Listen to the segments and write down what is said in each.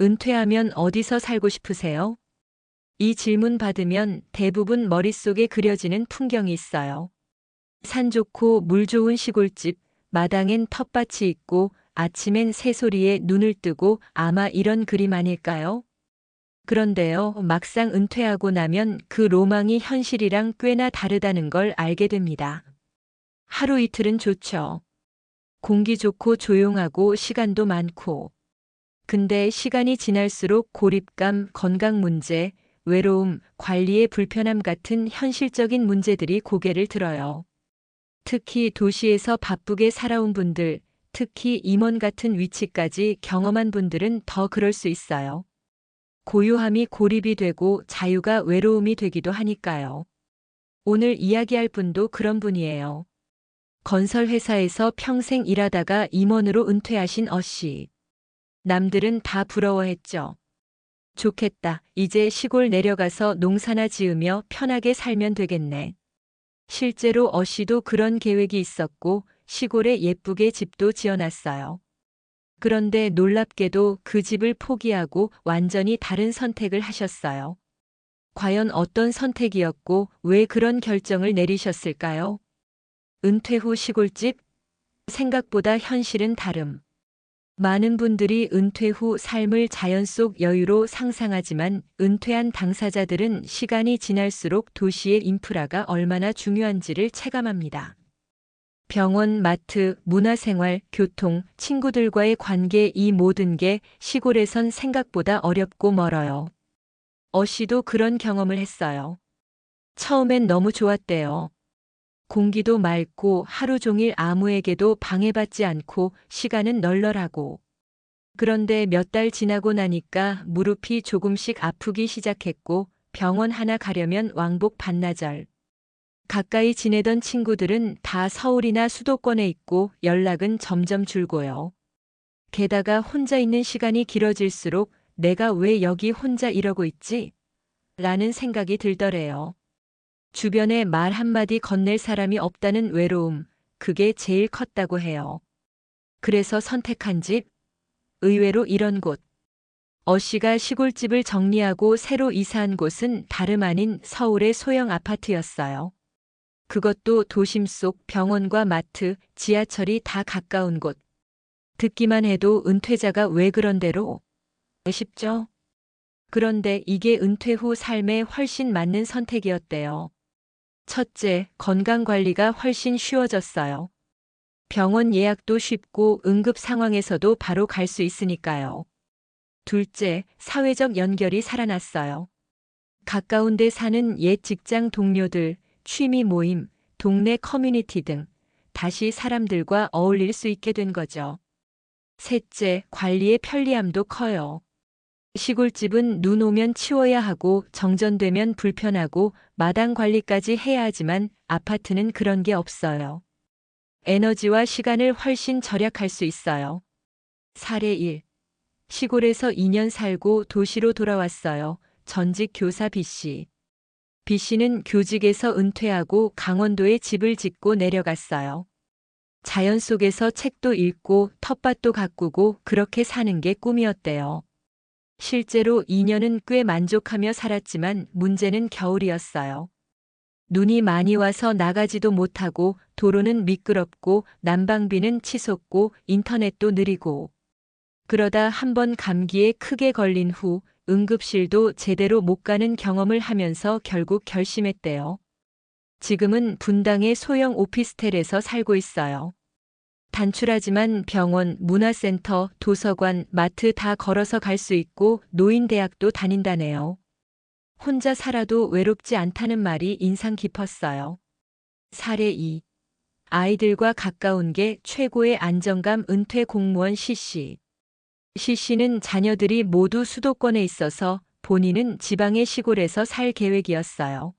은퇴하면 어디서 살고 싶으세요? 이 질문 받으면 대부분 머릿속에 그려지는 풍경이 있어요. 산 좋고 물 좋은 시골집, 마당엔 텃밭이 있고 아침엔 새소리에 눈을 뜨고 아마 이런 그림 아닐까요? 그런데요, 막상 은퇴하고 나면 그 로망이 현실이랑 꽤나 다르다는 걸 알게 됩니다. 하루 이틀은 좋죠. 공기 좋고 조용하고 시간도 많고. 근데 시간이 지날수록 고립감, 건강 문제, 외로움, 관리의 불편함 같은 현실적인 문제들이 고개를 들어요. 특히 도시에서 바쁘게 살아온 분들, 특히 임원 같은 위치까지 경험한 분들은 더 그럴 수 있어요. 고요함이 고립이 되고 자유가 외로움이 되기도 하니까요. 오늘 이야기할 분도 그런 분이에요. 건설회사에서 평생 일하다가 임원으로 은퇴하신 어 씨. 남들은 다 부러워했죠. 좋겠다. 이제 시골 내려가서 농사나 지으며 편하게 살면 되겠네. 실제로 어 씨도 그런 계획이 있었고 시골에 예쁘게 집도 지어놨어요. 그런데 놀랍게도 그 집을 포기하고 완전히 다른 선택을 하셨어요. 과연 어떤 선택이었고 왜 그런 결정을 내리셨을까요? 은퇴 후 시골집? 생각보다 현실은 다름. 많은 분들이 은퇴 후 삶을 자연 속 여유로 상상하지만 은퇴한 당사자들은 시간이 지날수록 도시의 인프라가 얼마나 중요한지를 체감합니다. 병원, 마트, 문화생활, 교통, 친구들과의 관계 이 모든 게 시골에선 생각보다 어렵고 멀어요. 어 씨도 그런 경험을 했어요. 처음엔 너무 좋았대요. 공기도 맑고 하루 종일 아무에게도 방해받지 않고 시간은 널널하고. 그런데 몇 달 지나고 나니까 무릎이 조금씩 아프기 시작했고 병원 하나 가려면 왕복 반나절. 가까이 지내던 친구들은 다 서울이나 수도권에 있고 연락은 점점 줄고요. 게다가 혼자 있는 시간이 길어질수록 내가 왜 여기 혼자 이러고 있지? 라는 생각이 들더래요. 주변에 말 한마디 건넬 사람이 없다는 외로움, 그게 제일 컸다고 해요. 그래서 선택한 집? 의외로 이런 곳. 어 씨가 시골집을 정리하고 새로 이사한 곳은 다름 아닌 서울의 소형 아파트였어요. 그것도 도심 속 병원과 마트, 지하철이 다 가까운 곳. 듣기만 해도 은퇴자가 왜 그런 대로 싶죠? 그런데 이게 은퇴 후 삶에 훨씬 맞는 선택이었대요. 첫째, 건강 관리가 훨씬 쉬워졌어요. 병원 예약도 쉽고 응급 상황에서도 바로 갈 수 있으니까요. 둘째, 사회적 연결이 살아났어요. 가까운 데 사는 옛 직장 동료들, 취미 모임, 동네 커뮤니티 등 다시 사람들과 어울릴 수 있게 된 거죠. 셋째, 관리의 편리함도 커요. 시골집은 눈 오면 치워야 하고 정전되면 불편하고 마당 관리까지 해야 하지만 아파트는 그런 게 없어요. 에너지와 시간을 훨씬 절약할 수 있어요. 사례 1. 시골에서 2년 살고 도시로 돌아왔어요. 전직 교사 B씨. B씨는 교직에서 은퇴하고 강원도에 집을 짓고 내려갔어요. 자연 속에서 책도 읽고 텃밭도 가꾸고 그렇게 사는 게 꿈이었대요. 실제로 2년은 꽤 만족하며 살았지만 문제는 겨울이었어요. 눈이 많이 와서 나가지도 못하고 도로는 미끄럽고 난방비는 치솟고 인터넷도 느리고 그러다 한번 감기에 크게 걸린 후 응급실도 제대로 못 가는 경험을 하면서 결국 결심했대요. 지금은 분당의 소형 오피스텔에서 살고 있어요. 단출하지만 병원, 문화센터, 도서관, 마트 다 걸어서 갈 수 있고 노인대학도 다닌다네요. 혼자 살아도 외롭지 않다는 말이 인상 깊었어요. 사례 2. 아이들과 가까운 게 최고의 안정감 은퇴 공무원 CC. CC는 자녀들이 모두 수도권에 있어서 본인은 지방의 시골에서 살 계획이었어요.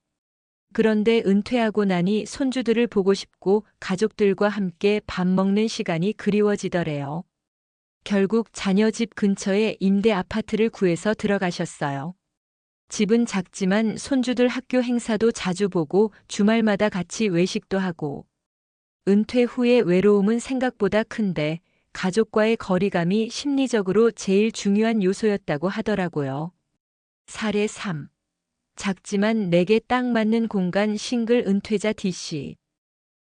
그런데 은퇴하고 나니 손주들을 보고 싶고 가족들과 함께 밥 먹는 시간이 그리워지더래요. 결국 자녀 집 근처에 임대 아파트를 구해서 들어가셨어요. 집은 작지만 손주들 학교 행사도 자주 보고 주말마다 같이 외식도 하고 은퇴 후의 외로움은 생각보다 큰데 가족과의 거리감이 심리적으로 제일 중요한 요소였다고 하더라고요. 사례 3. 작지만 내게 딱 맞는 공간 싱글 은퇴자 D씨.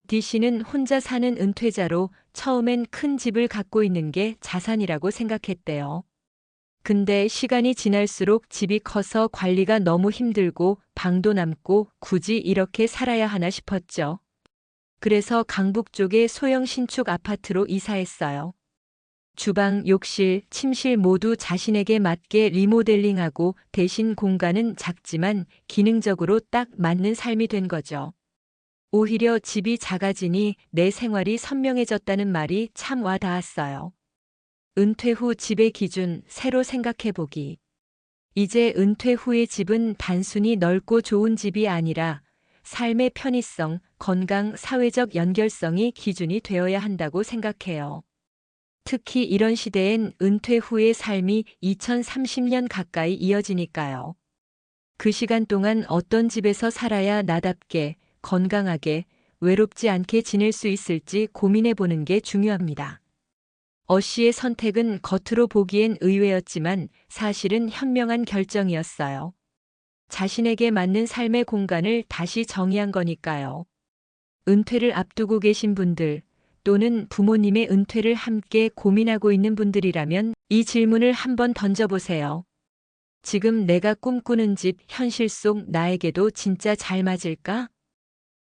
D씨는 혼자 사는 은퇴자로 처음엔 큰 집을 갖고 있는 게 자산이라고 생각했대요. 근데 시간이 지날수록 집이 커서 관리가 너무 힘들고 방도 남고 굳이 이렇게 살아야 하나 싶었죠. 그래서 강북 쪽의 소형 신축 아파트로 이사했어요. 주방, 욕실, 침실 모두 자신에게 맞게 리모델링하고 대신 공간은 작지만 기능적으로 딱 맞는 삶이 된 거죠. 오히려 집이 작아지니 내 생활이 선명해졌다는 말이 참 와닿았어요. 은퇴 후 집의 기준 새로 생각해보기. 이제 은퇴 후의 집은 단순히 넓고 좋은 집이 아니라 삶의 편의성, 건강, 사회적 연결성이 기준이 되어야 한다고 생각해요. 특히 이런 시대엔 은퇴 후의 삶이 2030년 가까이 이어지니까요. 그 시간 동안 어떤 집에서 살아야 나답게, 건강하게, 외롭지 않게 지낼 수 있을지 고민해 보는 게 중요합니다. 어 씨의 선택은 겉으로 보기엔 의외였지만 사실은 현명한 결정이었어요. 자신에게 맞는 삶의 공간을 다시 정의한 거니까요. 은퇴를 앞두고 계신 분들 또는 부모님의 은퇴를 함께 고민하고 있는 분들이라면 이 질문을 한번 던져보세요. 지금 내가 꿈꾸는 집 현실 속 나에게도 진짜 잘 맞을까?